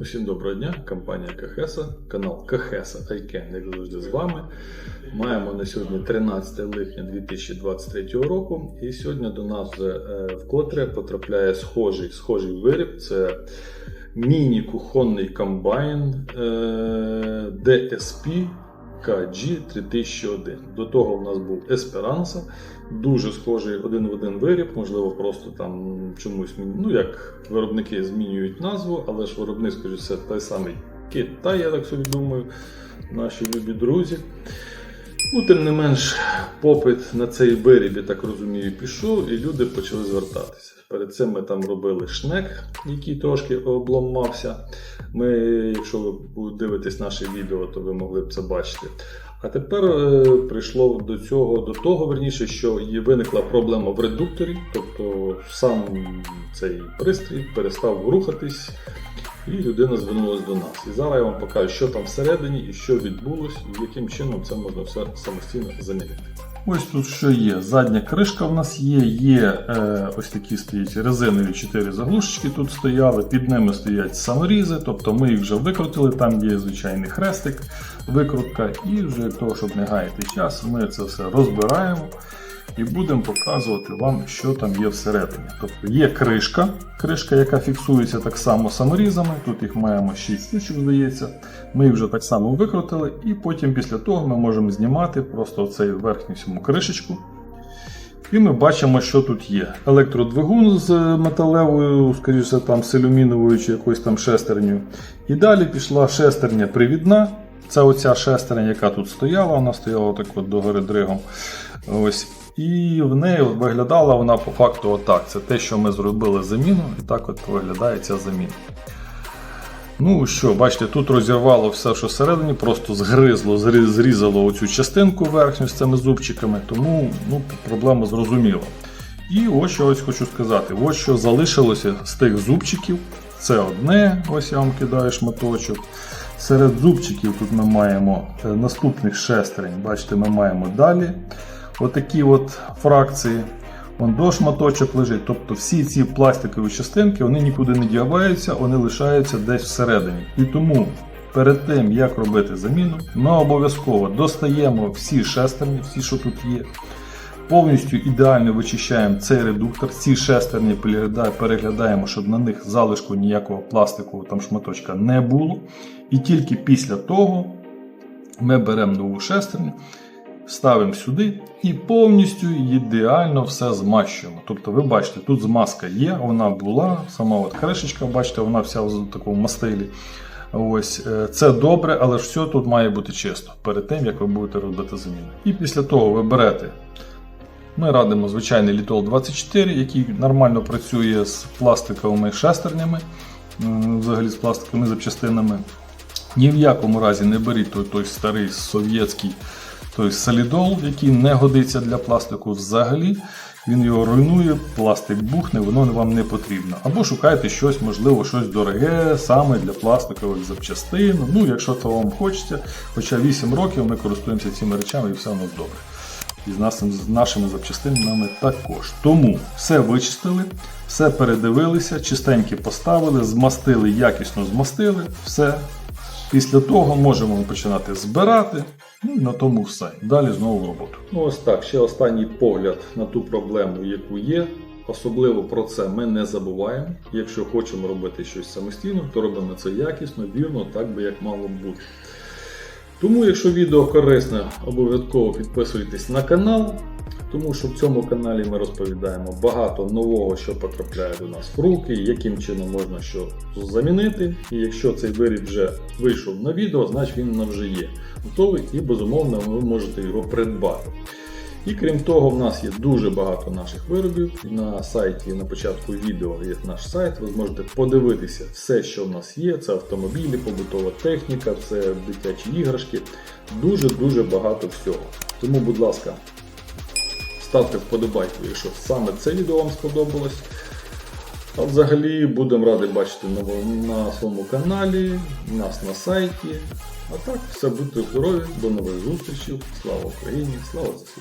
Усім доброго дня, компанія Кахеса, канал Кахеса Айкен, як завжди з вами. Маємо на сьогодні 13 липня 2023 року. І сьогодні до нас вже е, вкотре потрапляє схожий, схожий виріб. Це міні-кухонний комбайн е, DSP KG 3001. До того в нас був Esperanza. Дуже схожий один в один виріб, можливо, просто там чомусь ну як виробники змінюють назву, але ж виробник, це той самий Китай, я так собі думаю, наші любі друзі. Ну, Тим не менш, попит на цей виріб, я так розумію, пішов, і люди почали звертатися. Перед цим ми там робили шнек, який трошки обламався. Ми, якщо ви дивитесь наше відео, то ви могли б це бачити. А тепер е, прийшло до цього, до того верніше, що є виникла проблема в редукторі, тобто сам цей пристрій перестав рухатись, і людина звернулася до нас. І зараз я вам покажу, що там всередині, і що відбулось, і яким чином це можна все самостійно замінити. Ось тут що є. Задня кришка в нас є, є е, ось такі стоять резинові 4 заглушечки тут стояли, під ними стоять саморізи, тобто ми їх вже викрутили, там є звичайний хрестик, викрутка, і вже того, щоб не гаяти час, ми це все розбираємо і будемо показувати вам, що там є всередині. Тобто є кришка, кришка, яка фіксується так само саморізами. Тут їх маємо 6 штучок, здається. Ми їх вже так само викрутили, і потім після того ми можемо знімати просто цей верхню сьому кришечку. І ми бачимо, що тут є. Електродвигун з металевою, скоріше там з алюміновою чи якоюсь там шестерню. І далі пішла шестерня привідна. Це оця шестерня, яка тут стояла, вона стояла так от догори дригом. Ось. І в неї виглядала вона по факту отак. Це те, що ми зробили заміну, і так от виглядає ця заміна. Ну що, бачите, тут розірвало все, що всередині, просто згризло, зрізало оцю частинку верхню з цими зубчиками, тому ну, проблема зрозуміла. І ось що ось хочу сказати: ось що залишилося з тих зубчиків. Це одне, ось я вам кидаю шматочок. Серед зубчиків тут ми маємо е, наступних шестерень. Бачите, ми маємо далі отакі от фракції. Вон до шматочок лежить. Тобто всі ці пластикові частинки вони нікуди не діваються, вони лишаються десь всередині. І тому перед тим, як робити заміну, ми обов'язково достаємо всі шестерні, всі, що тут є. Повністю ідеально вичищаємо цей редуктор. Ці шестерні переглядаємо, щоб на них залишку ніякого пластикового там шматочка не було. І тільки після того ми беремо нову шестерню, ставимо сюди і повністю ідеально все змащуємо. Тобто, ви бачите, тут змазка є, вона була, сама от кришечка, бачите, вона вся в такому мастилі. Ось е, це добре, але ж все тут має бути чисто перед тим, як ви будете робити заміну. І після того ви берете. Ми радимо звичайний Літол 24, який нормально працює з пластиковими шестернями, взагалі з пластиковими запчастинами. Ні в якому разі не беріть той, той старий совєтський той солідол, який не годиться для пластику взагалі. Він його руйнує, пластик бухне, воно вам не потрібно. Або шукайте щось, можливо, щось дороге, саме для пластикових запчастин. Ну, якщо це вам хочеться, хоча 8 років ми користуємося цими речами і все нас добре. І з, нас, з нашими запчастинами також. Тому все вичистили, все передивилися, чистенькі поставили, змастили, якісно змастили, все. Після того можемо починати збирати. Ну і на тому все. Далі знову в роботу. Ну ось так, ще останній погляд на ту проблему, яку є. Особливо про це ми не забуваємо. Якщо хочемо робити щось самостійно, то робимо це якісно, вірно, так би як мало бути. Тому, якщо відео корисне, обов'язково підписуйтесь на канал, тому що в цьому каналі ми розповідаємо багато нового, що потрапляє до нас в руки, яким чином можна що замінити. І якщо цей виріб вже вийшов на відео, значить він нам вже є готовий і безумовно ви можете його придбати. І крім того, в нас є дуже багато наших виробів. На сайті на початку відео є наш сайт. Ви зможете подивитися все, що в нас є. Це автомобілі, побутова техніка, це дитячі іграшки. Дуже-дуже багато всього. Тому, будь ласка, ставте вподобайку, якщо саме це відео вам сподобалось. А взагалі будемо раді бачити на, своєму каналі, нас на сайті. А так, все будьте здорові, до нових зустрічей. Слава Україні, слава ЗСУ!